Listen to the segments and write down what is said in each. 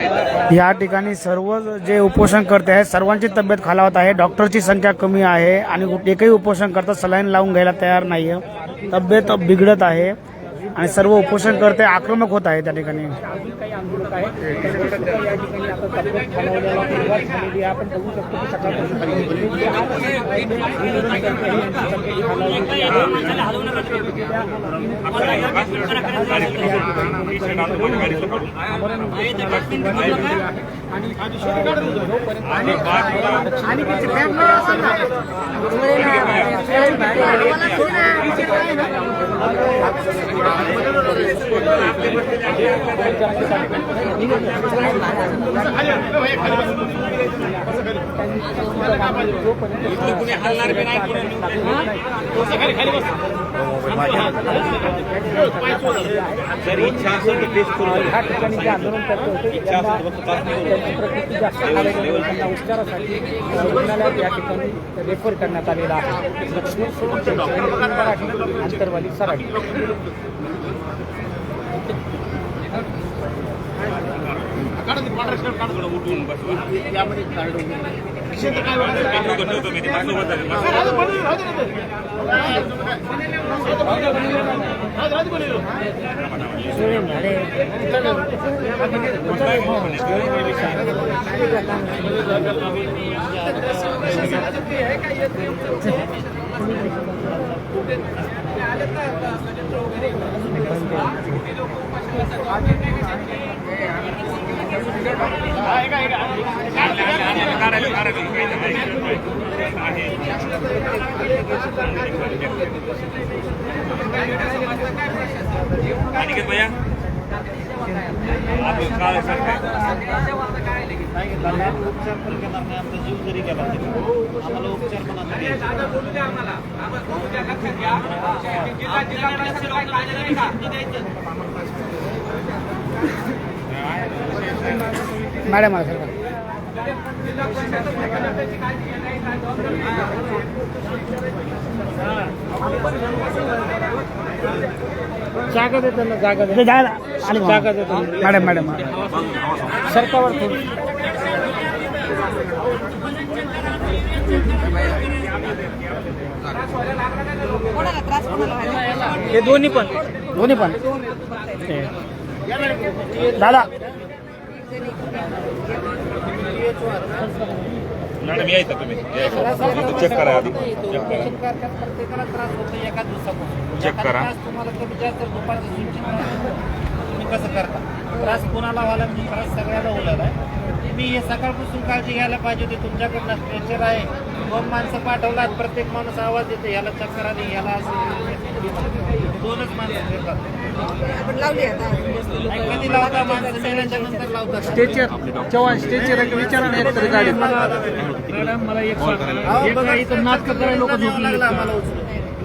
या ठिकाणी सर्व जे उपोषण करते आहेत सर्वांची तब्येत खालावत आहे. डॉक्टरची संख्या कमी आहे आणि एकही उपोषण करता सलाईन लावून घ्यायला तयार नाही आहे तब्येत बिघडत आहे. आणि सर्व उपोषण करते आक्रमक होत आहे त्या ठिकाणी अजून काही आहे. आपण बघू शकतो आहे, ह्या ठिकाणी जे आंदोलन करते त्यांची प्रकृती जास्त खालावलेली त्यांना उपचारासाठी रुग्णालयात या ठिकाणी रेफर करण्यात आलेला आहे मराठी आंतरवाली सराठी आले अनिकेत भैया उपचार पण घेणार नाही आमचा जीव जरी गेला तरी आम्हाला उपचार पण आता मॅडम आहे सर. जागा देतो ना जागा आली जागा देतो मॅडम मॅडम सरकावर थोडी हे दोन्ही पण. दोन्ही पण. दादा. मॅडम यायचं तुम्ही चेक करा आधी. चेक करा. प्रत्येकाला त्रास होतो एका दिवसापासून. चेक करा. त्रास तुम्हाला कमी जास्त दुपारचं सूचित तुम्ही कसं करता? त्रास कोणाला व्हायला म्हणजे त्रास सगळ्याला होणार आहे तुम्ही हे सकाळपासून काळजी घ्यायला पाहिजे होती. तुमच्याकडनं स्ट्रेचर आहे. दोन माणसं पाठवलात प्रत्येक माणूस आवाज देतो. याला चक्कर आली याला असं दोनच माणसं फिरतात. आपण लावली आता नाही, स्टेचर चव्हाण स्टेचर एक विचारा ना एक तरी गाडी. मॅडम मला एक नाटकं करायला लोक झोपले.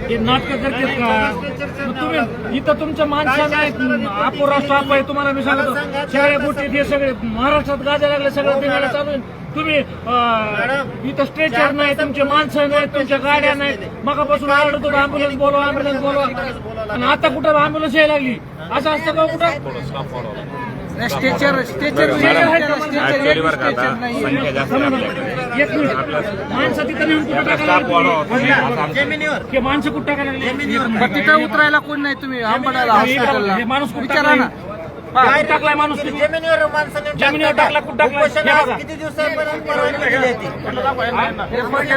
हे नाटकं करतात का? तुम्ही इथं तुमच्या माणसाला आपो राष्ट्र आप आहे तुम्हाला मी सांगतो. सगळ्या गोष्टी हे सगळे महाराष्ट्रात गाजा लागले सगळं दिनाला चालू आहे. तुम्ही अं, इथं स्ट्रेचर नाही तुमचे माणसं नाही तुमच्या गाड्या नाहीत मगापासून आरडत होतो अँब्युलन्स बोलवा अँब्युलन्स बोलवा. आणि आता कुठं अँब्युलन्स यायला लागली? असं असतं का कुठं? स्टेचर स्टेचर ऍक्च्युअली बरं का आता संख्या जास्त आहे आपल्याकडे. एक मिनिट माणसं तिथं नेऊन कुठं आपला टाकायला स्टाफ वाढवा लागली? जमिनीवर हे माणसं कुठं टाकायला लागली? तिथं उतरायला कोण नाही तुम्ही आंबडाला हे हॉस्पिटलला हे माणूस कुठं विचारा ना टाकलाय? हा, कुठं टाकलाय माणूस? जमिनीवर जमिनीवर टाकतात. टाकला, कुठं टाकला? उपोषण हे आज बघा. किती दिवसापर्यंत परवानगी दिली आहे ती?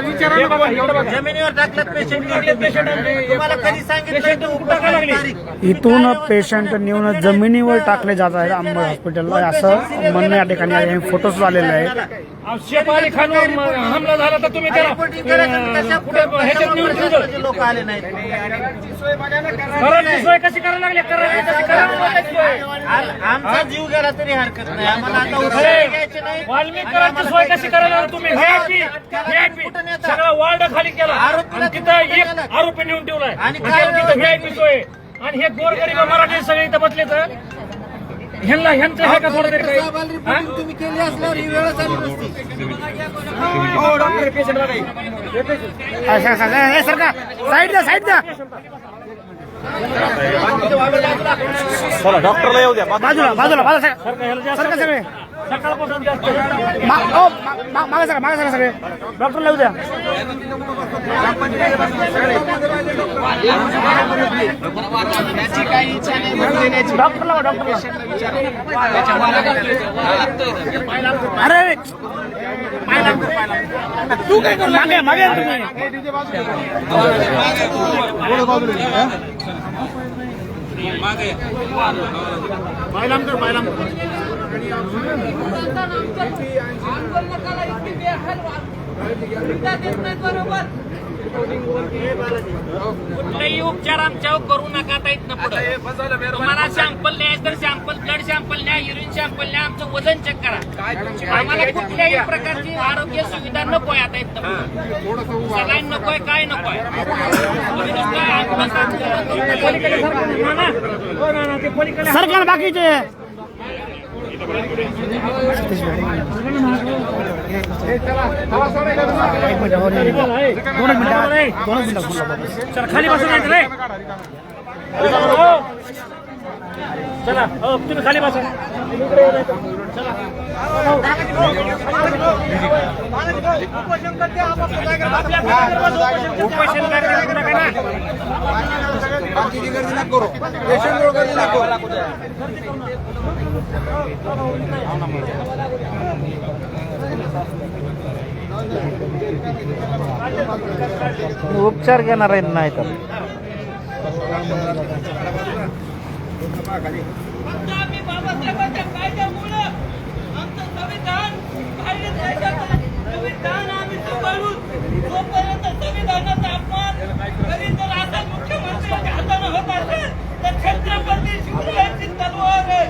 विचारा ना बाबा एवढं बघा. जमिनीवर टाकलं पेशंट patient आहे. तुम्हाला कधी सांगितलं Patient की कुठं टाकायला लागली? तारीख? इथून पेशंट नेऊन जमिनीवर टाकले जात आहेत अंबड हॉस्पिटलला असं म्हणणं या ठिकाणी आहे फोटोज आलेले आहेत अली खानवर हमला झाला तर तुम्ही त्याला करायचं कुठे ह्याच्यात नेऊन ठेवलं? कशामुळे लोक आले नाहीत. घराची सोय कशी करायला लागली? आमचा जीव गेला तरी हरकत नाही. आम्हाला आता सोय कशी करायला लागली? तुम्ही व्हीआयपी व्हीआयपी सगळा वार्ड खाली केला. आणि तिथं एक आरोपी नेऊन ठेवलाय. आणि तिथं व्हीआयपी सोय. आणि हे गोरगरीब मराठी सगळे इथं बसले तर ह्यांना ह्यांचं हे का थोडं तरी काही हा? तुम्ही केली असल्यावर ही वेळच आली नसती. हो, डॉक्टर हे. साईड द्या साईड द्या चला डॉक्टरला येऊ द्या बाजूला बाजूला बाजूला सरका सगळे सकाळपासून जास्त मा- ओ, मा- मा- मागे सगळं मागे सगळं सगळे. डॉक्टर लावू द्या. डॉक्टर लावा डॉक्टर अरे. तू काय करू मागे मागे तुम्ही. कुठलाही उपचार आमच्यावर करू नका आता पुढे. तुम्हाला सॅम्पल न्यायचं तर सॅम्पल ब्लड सॅम्पल न्या युरिन सॅम्पल न्या आमचं वजन चेक करा. आम्हाला कुठल्याही प्रकारची आरोग्य सुविधा नकोय आता इथनं सलाईन नकोय काय नकोय? ना ना. ना ना, सरकार बाकीचे. खाली बसा चला हो तुम्ही खाली बसा इकडे ये नाही. चला उपोषण उपचार घेणार आहेत नाही तर. जोपर्यंत संविधानाचा अपमान कधी जर आता मुख्यमंत्र्यांच्या हाताने होत असेल तर छत्रपती शिवरायांची तलवार आहे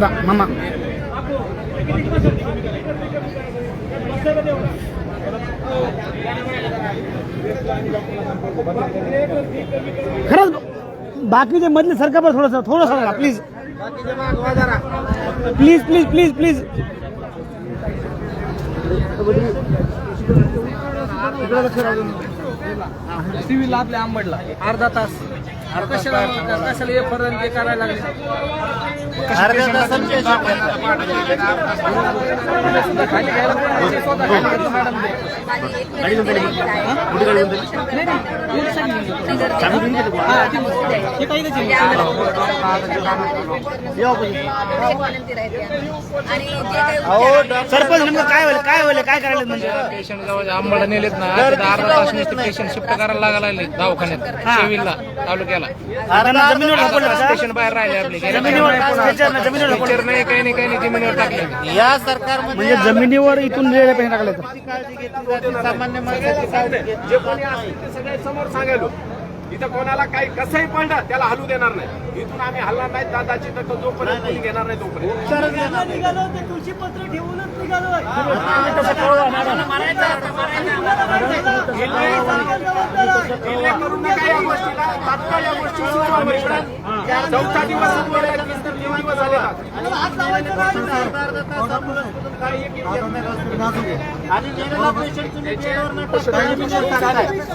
दादा मामा. खरंच बाकीचे मधले सरकार पण थोडंसं थोडंसं please please please please please civil आपल्या आंबडला. अर्धा तास. कशाला कशाला हे ते करायला अर्ध्या सरपंच नेमकं काय होईल काय होईल काय करायला म्हणजे? पेशंट जवळ आंबाला नेलेत ना अर्धा तास नुसते पेशंट शिफ्ट करायला लागायला लागले दवाखान्यात सिव्हिलला तालुक्याला का? पेशंट बाहेर राहिले आपले. जमिनीवर नाही, काही नाही काही नाही जमिनीवर टाकले. या सरकारमध्ये म्हणजे जमिनीवर इथून टाकले सामान्य माणसाची काळजी घेतली. जे कोणी असतील ते सगळे समोर सांगायलो. इथं कोणाला काही कसंही पडलं त्याला हलू देणार नाही. इथून आम्ही हलणार नाही दादाची तर जोपर्यंत कोणी घेणार नाही तोपर्यंत. डिले करू नका या गोष्टीला तात्काळ या गोष्टी सुचवा. चौथा दिवस तर झाले. आणि पेशंट तुम्ही.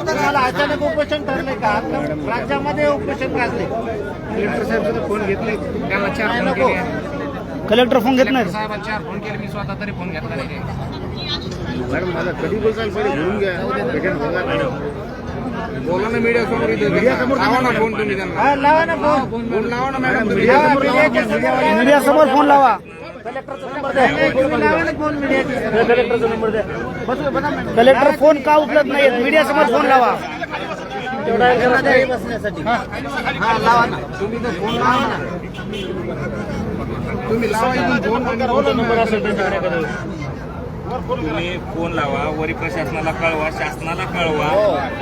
तुम्हाला अचानक उपोषण ठरले का आता राज्यामध्ये उपोषण गाजले कलेक्टर साहेब फोन घेतले त्यांना चार फोन नको. केले कलेक्टर फोन घेत नाही साहेबांना चार फोन केले मी स्वतः तरी फोन घेतला नाही बोला ना मीडिया समोर लावा ना फोन तुम्ही त्यांना. हा, लावा ना फोन फोन लावा ना मॅडम. मीडिया समोर फोन लावा. नाही, तुम्ही लावा ना फोन मीडियाच्या कलेक्टर फोन का उचलत नाहीत? मीडिया समोर फोन लावा. घरी बसण्यासाठी. हा लावा ना. तुम्ही फोन लावा ना. तुम्ही लावा फोन नंबर असेल. तुम्ही फोन लावा वरी प्रशासनाला कळवा शासनाला कळवा.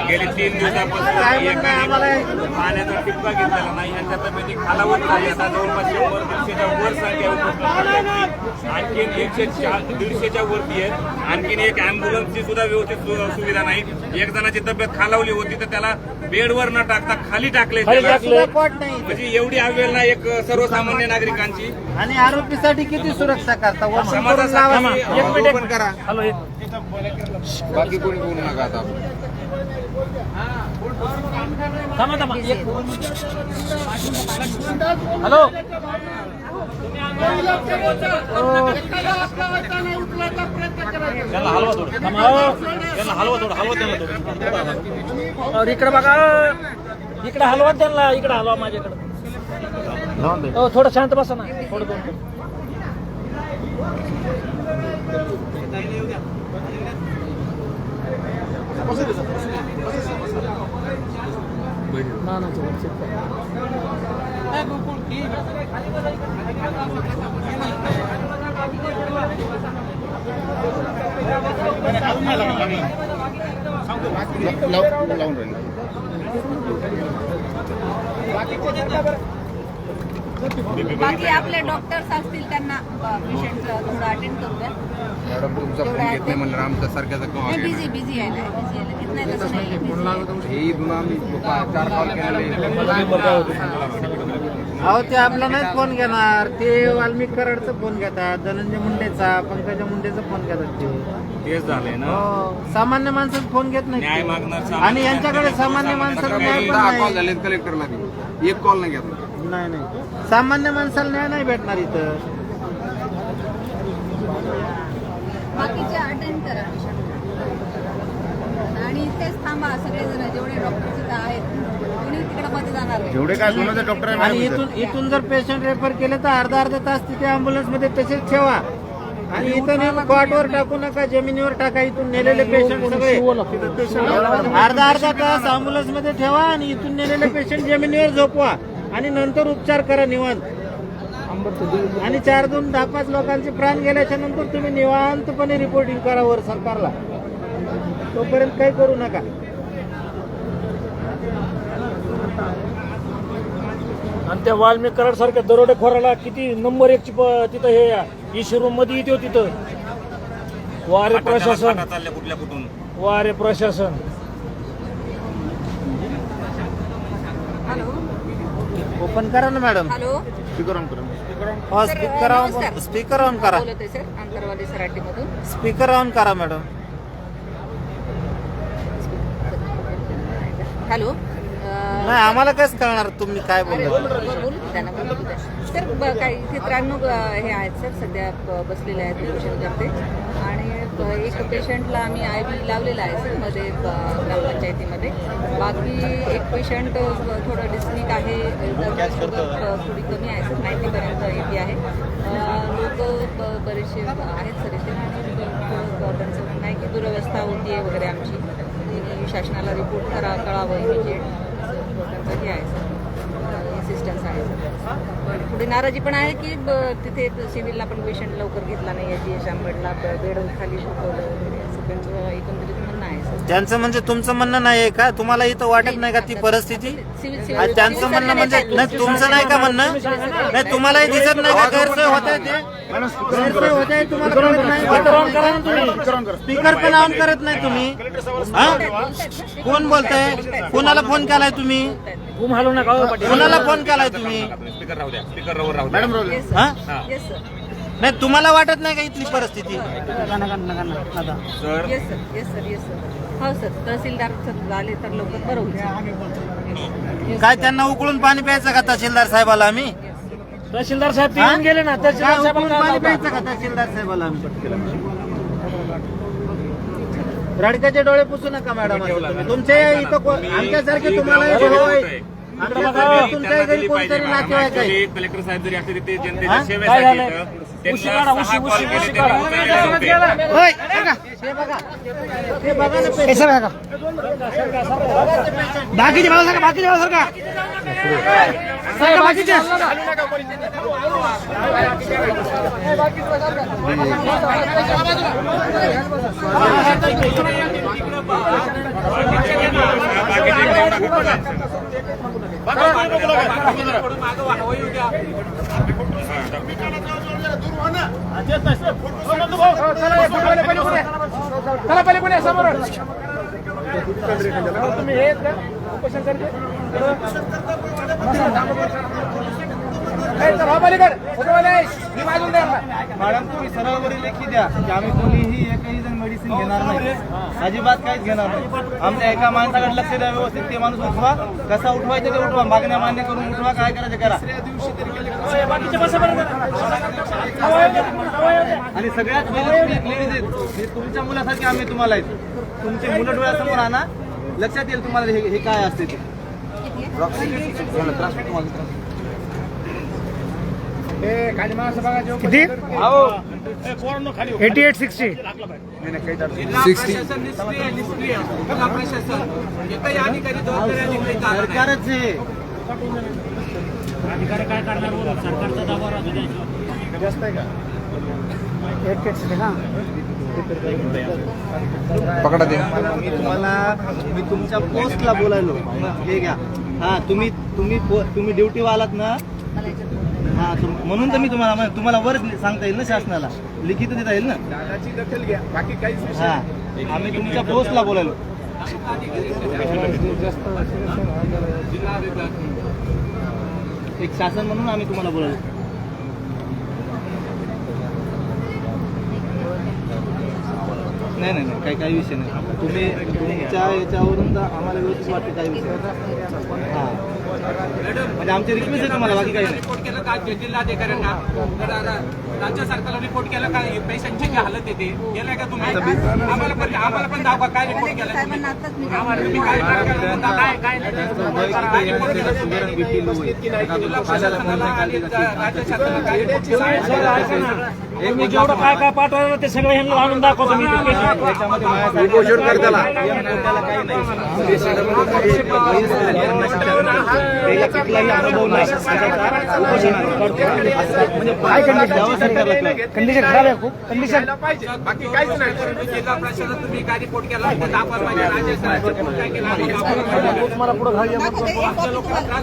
गेले तीन दिवसापासून? एकाने पाण्याचा टिपका घेतलेला नाही. यांच्या तब्येती खालावत झाली आता जवळपास शंभर दीडशेच्या वर संख्या उपस्थित आणखीन एकशे दीडशेच्या वरती आहेत. आणखीन एक अँब्युलन्सची सुद्धा व्यवस्थित सुविधा नाही. एक जणाची तब्येत खालावली होती तर त्याला बेडवर न टाकता खाली टाकले नाही. म्हणजे एवढी अवेलना एक सर्वसामान्य नागरिकांची. आणि आरोपीसाठी किती सुरक्षा करता. समाजासाठी आरोपण करा. हॅलो बाकी कोणी बोलू नका आता. थांबा थांबा. एक हॅलो. त्यांना हलवा थोडं थांबा. त्यांना हलवा थोडं हलवा त्यांना थोडं अरे इकडे बघा. इकडे हलवा त्यांना इकडे हलवा माझ्याकडे. हो थोडं शांत बसा ना. थोडं दोन. मिनिट. ना, ना, थोडं check करा. बाकी आपले डॉक्टर्स असतील त्यांना पेशंट थोडं अटेंड करूया मॅडम तुमचा फोन घेत नाही म्हणलं आमच्या सारख्याचा बिझी बिझी आहे ना बिझी आहे. घेत नाही तसं नाही busy आहे. हे इथून आम्ही पा- चार कॉल केलेले अहो ते आपला नाही फोन घेणार. ते वाल्मिक कराडचा फोन घेतात धनंजय मुंडेचा पंकजा मुंडेचा फोन घेतात ते. तेच झालंय ना. हो, सामान्य माणसाचा फोन घेत न्याय नाही सामान्य आणि यांच्याकडे माणसाला सामान्य माणसाला काही- न्याय पण दहा कॉल नाही झाले कलेक्टरला बी. एक कॉल नाही घेतला. नाही नाही. सामान्य माणसाला न्याय नाही भेटणार इथं. बाकीचे अटेंड करा आणि इथेच थांबा सगळेजण जेवढे डॉक्टर तिथं आहेत कोणी तिकडे मध्ये जाणार नाही. जेवढे काय सोनाचं डॉक्टर आणि इथून इथून जर पेशंट रेफर केले तर अर्धा अर्धा तास तिथे अँब्युलन्समध्ये तसेच ठेवा. आणि इथं नेऊन कॉटवर टाकू नका जमिनीवर टाका इथून नेलेले पेशंट सगळे. अर्धा अर्धा तास अँब्युलन्समध्ये ठेवा आणि इथून नेलेले पेशंट जमिनीवर झोपवा. आणि नंतर उपचार करा निवांत. आणि चार दोन दहा पाच लोकांचे प्राण गेल्याच्यानंतर तुम्ही निवांतपणे रिपोर्टिंग करा वर सरकारला. तोपर्यंत काही करू नका. आणि त्या वाल्मिक कराड सारख्या दरोडेखोराला किती नंबर एकची प- तिथं हे इशी रूममध्ये येते हो तिथं. वारे प्रशासन. वारे प्रशासन हॅलो ओपन करा ना मॅडम हॅलो हो सर, स्पीकर नमस्कार. ऑन स्पीकर ऑन करा. बोलत आहे सर अंतरवाली सराटीमधून स्पीकर ऑन करा मॅडम हॅलो अं, नाही आम्हाला कसं कळणार? तुम्ही काय अरे, बोलला बोल- बोल- बोलू. दे त्यांना, बोलू दे. सर ब- काही इथे त्र्याण्णव हे आहेत सर सध्या ब- बसलेले आहेत करते आणि एक पेशंटला आम्ही आय बी लावलेला आहे सरमध्ये ग्रामपंचायतीमध्ये. बाकी एक पेशंट थोडं डिस्निक आहे थोडी कमी आहे सर नाईन्टीपर्यंत एटी आहे. लोक बरेचसे आहेत सर इथे आणि त्यांचं म्हणणं आहे की दुरवस्था होती आहे वगैरे आमची. शासनाला रिपोर्ट करा कळावं इमिजिएट. त्यांचं हे आहे सर असिस्टन्स आहे सर. थोडी नाराजी पण आहे की तिथे सिव्हिलला पण पेशंट लवकर घेतला नाही याची यश एस आंबेडला बेड खाली झोपवलं वगैरे असं त्यांचं एकंदरीत त्यांचं म्हणजे तुमचं म्हणणं नाही का? तुम्हाला इथं वाटत नाही का ती परिस्थिती? आणि त्यांचं म्हणणं म्हणजे नाही तुमचं नाही का म्हणणं? नाही तुम्हालाही दिसत नाही का गैरसोय होत आहे ते? गैरसोय होत आहे तुम्हाला कळत नाही? स्पीकर पण ऑन करत नाही तुम्ही. हा? कोण बोलताय? कोणाला फोन केलाय तुम्ही? हो कोणाला फोन केलाय तुम्ही? स्पीकर राहू द्या स्पीकर राहू द्या. Yes, हा? sir. Yes, sir. नाही तुम्हाला वाटत नाही का इथली परिस्थिती? Sir Yes, sir. हो सर तहसीलदार सर आले तर लवकर बरं होईल. काय त्यांना उकळून पाणी प्यायचं का तहसीलदार साहेबाला आम्ही? तहसीलदार साहेब हा? येऊन गेले ना तहसीलदार उकळून पाणी साहेब प्यायचं का तहसीलदार साहेबाला आम्ही? रडक्याचे डोळे पुसू नका मॅडम. तुमचे इथं को- आमच्यासारखे तुम्हाला तुमच्या घरी कोणतरी नातेवाईक आहे कलेक्टर साहेब जरी असले ते हा? जनतेच्या सेवेसाठी त्यांना काढा, सहा उशी, कॉल उशी, केले उशी त्यांनी काढा. उचलले नव्हते. होय, हे बघा हे बघा ना हे सर बघा. बाकीचे भाऊ सारखा बाकीचे भाऊ सारखा साहेब, बाकीचे चला पहिले कोणी समोर तुम्ही हे उपोषण करते मॅडम तुम्ही सरळवरी लेखी द्या की आम्ही कोणीही एकही जण मेडिसिन घेणार नाही. अजिबात काहीच घेणार नाही. आमच्या एका माणसाकडे लक्ष द्या व्यवस्थित. ते माणूस उठवा. कसा उठवायचं ते उठवा. मागण्या मान्य करून उठवा. काय करायचं करा. आणि सगळ्यात लेडीज आहेत. हे तुमच्या मुलासाठी आम्ही तुम्हाला आहेत. तुमचे मुलं डोळ्यासमोर आणा. लक्षात येईल तुम्हाला हे हे काय असते ते. किती? Eighty eight sixty. सरकारच. आहे जास्त आहे का? सिक्स्टी ना मी तुम्हाला मी तुमच्या पोस्टला बोलायलो. हे घ्या. हा तुम्ही तुम्ही तुम्ही ड्युटी आलात ना हा तुम- म्हणून तर मी तुम्हाला तुम्हाला वर सांगता येईल ना शासनाला. लिखित देता येईल ना? दादाची दखल घ्या. बाकी काहीच हा. आम्ही तुमच्या पोस्टला बोलायलो. एक शासन म्हणून आम्ही तुम्हाला बोलायलो. नाही नाही नाही काही काही विषय नाही. तुम्ही तुमच्या याच्यावरून तर आम्हाला व्यवस्थित वाटते काही विषय हा. म्हणजे आमची रिक्वेस्ट आहे तुम्हाला बाकी काही नाही रिपोर्ट केलं का जे जिल्हाधिकाऱ्यांना राज्य सरकारला रिपोर्ट केला का पेशंटची जी हालत येते केलाय का तुम्ही आम्हाला पण आम्हाला पण दाखवा काय रिपोर्ट केला तुम्ही आम्हाला तुम्ही काय काय काय काय रिपोर्ट केला तुम्ही जिल्हा प्रशासनाला आणि राज्य शासनाला काय रिपोर्ट केला तुम्ही जेवढं काय काय पाठवायचं ते सगळं ह्यांना आणून दाखवतो मी. उपोषण करताना. त्याला कुठलाही अनुभव नाही. म्हणजे काय कंडिशन खराब आहे खूप. कंडिशन पाहिजे बाकी काहीच नाही. जिल्हा प्रशासन तुम्ही काय रिपोर्ट केला.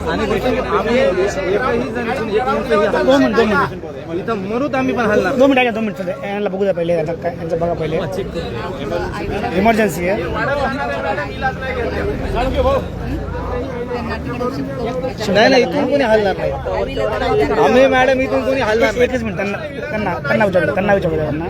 आणि दोन मिनिट इथं मरूत आम्ही पण हलणार दोन मिनिट दोन मिनिट. यांना बघू द्या पहिले यांचं बघा पहिले. इमर्जन्सी आहे. नाही नाही इथून कोणी हलणार नाही. आम्ही मॅडम इथून कोणी हलणार नाही. एकच मिनिट त्यांना त्यांना त्यांना विचारतो त्यांना विचारतो त्यांना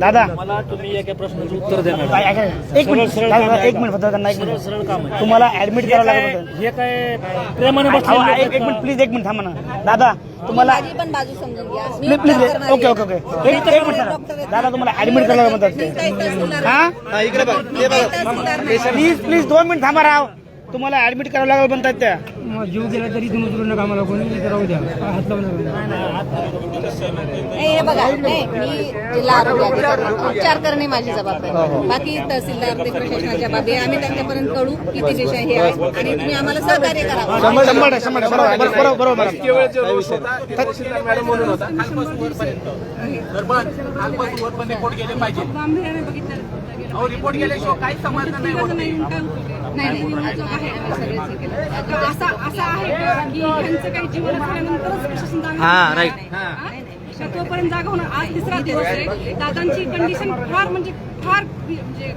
दादा. मला तुम्ही एका प्रश्नाचं उत्तर देणार. एक मिनिट दादा, एक मिनिट फक्त त्यांना एक मिनिट. सरळ काम आहे. तुम्हाला ऍडमिट करावं लागत होतं हे काय प्रेमाने एक एक मिनिट प्लीज़ एक मिनिट थांबा ना. दादा तुम्हाला माझी पण बाजू समजून घ्या. मी please please okay okay okay. एक एक मिनिट दादा दादा तुम्हाला ऍडमिट करावं लागत मी काही हा? हा इकडे बघ ते बघ. प्लीज़ प्लीज़ दोन मिनिट थांबा राव. तुम्हाला ऍडमिट करावं लागेल म्हणतात त्या. जीव गेला तरी तुम्ही उचलू नका मला कोणी राहू द्या. हात लावू नाही, हे बघा नाही मी जिल्हा आरोग्य अधिकारी उपचार करणे माझी जबाबदारी. बाकी तहसीलदार ते प्रशासनाच्या बाबी आम्ही त्यांच्यापर्यंत कळू किती विषय हे आहेत. आणि तुम्ही आम्हाला सहकार्य करावं शंभर शंभर शंभर बरोबर बरोबर बरोबर. मॅडम केवळ जो रोष होता ते तहसीलदार मॅडम म्हणून होता. खालपासून वरपर्यंत. तर बस खालपासून वरपर्यंत रिपोर्ट गेले पाहिजे. अहो रिपोर्ट गेल्याशिवाय काहीच समजलं नाही होत? नाही. नाही अजून आहे आम्ही सगळेच हे केलं. असा असा आहे का ह्यांचं काही जीवन झाल्यानंतरच प्रशासन जागा हा, right. तोपर्यंत जागा होणार. आज तिसरा दिवस आहे. दादांची कंडिशन फार म्हणजे फार म्हणजे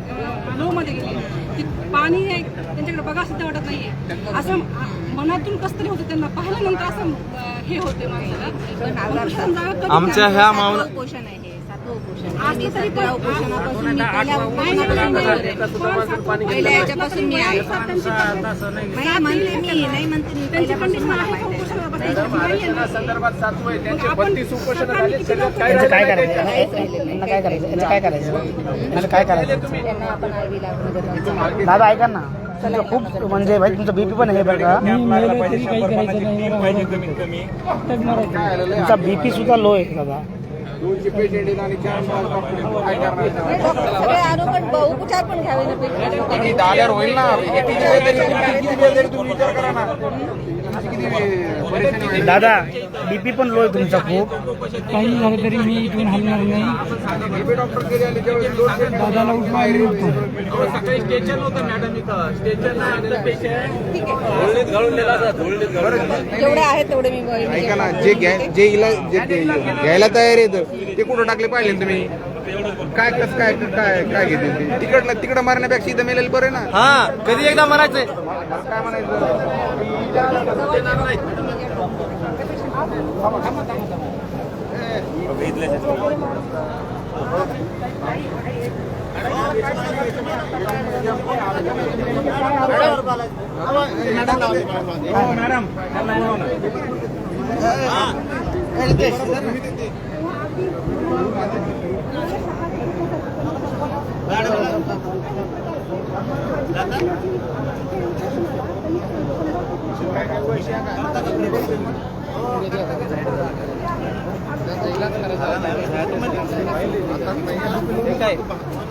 लो मध्ये गेली की पाणी आहे त्यांच्याकडे बघा सुद्धा वाटत नाहीये. असं मनातून कसं तरी होतं त्यांना पाहिल्यानंतर असं अं, हे होते माणसाला. पण पण प्रशासन जागा कधी आमच्या ह्या सातवं मावला उपोषण आहे. पहिल्या याच्यापासून मी आहे म्हणते मी नाही संदर्भात आहे त्यांचे बत्तीस उपोषण झाले काय करायचं काय करायचं यांचं काय करायचं यांचं काय करायचं त्यांना आपण आरवी लागू दादा ऐका ना तुमचं खूप म्हणजे भाई तुमचं बीपी पण आहे बरं का कमीत कमी तुमचा बीपी सुद्धा लो आहे दादा दोनशे पेशंट आहेत आणि चार पाच डॉक्टर काय करणार सगळे आरोग्य उपचार पण घ्यावे ना पैसे किती दहा हजार होईल ना. किती वेळ तरी किती वेळ तरी तुम्ही विचार करा ना. दादा बीपी पण लो आहे तुमचा खूप. काही झालं तरी मी इथून हलणार नाही. दादाला उठवा मी उठतो. सकाळी स्टेशन होतं मॅडम इथं स्टेशन जेवढे आहेत तेवढे मी मी- ऐका ना जे घ्या जे इला जे घ्यायला तयार येतं ते कुठं टाकले पाहिले तुम्ही? काय कसं काय काय काय घेते तिकडलं तिकडं मारण्यापेक्षा इथं मेलेलं बरं आहे ना? हा कधी एकदा मरायचंय? काय म्हणायचं? काय नाही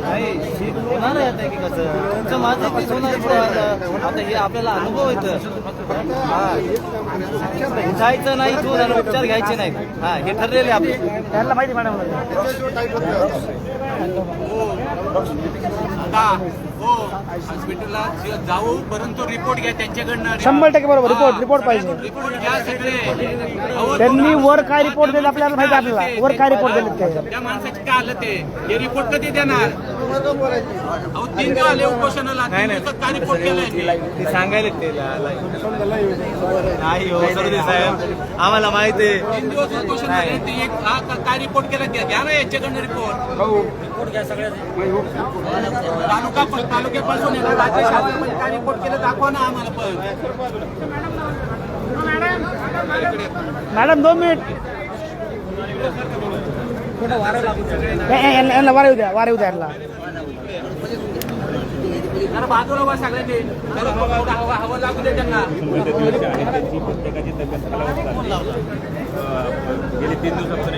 हे होणार आहे आता की कसं तुमचं माझं होणार पुढं आता आता हे आपल्याला अनुभव येतं हा जायचं नाही तू झालं उपचार घ्यायचे नाहीत हा हे ठरलेले आपले त्यांना माहिती मॅडम हॉस्पिटलला जाऊ परंतु रिपोर्ट घ्या त्यांच्याकडनं शंभर टक्के बरोबर रिपोर्ट रिपोर्ट पाहिजे. रिपोर्ट घ्या सगळे. त्यांनी वर काय रिपोर्ट दिले आपल्याला माहिती आपल्याला. वर काय रिपोर्ट दिले त्या माणसाची काय आलं ते हे रिपोर्ट कधी देणार? तीन दिवस आले उपोषणाला? ते सांगायला ते नाही हो सरोदे साहेब. आम्हाला माहिती तीन दिवस उपोषण झाले ते एक हा का- काय रिपोर्ट केला? घ्या ना याच्याकडनं रिपोर्ट रिपोर्ट घ्या सगळ्या तालुका तालुक्यापासून आहे ना, राज्य शासनामध्ये काय रिपोर्ट केलं दाखवा ना आम्हाला पण. मॅडम दोन मिनिट. वारे द्या वारे द्या यांना बाजूला वा सगळ्यांनी. जरा हवा हवा लागू दे त्यांना. प्रत्येकाची तब्येत गेली तीन दिवसापासून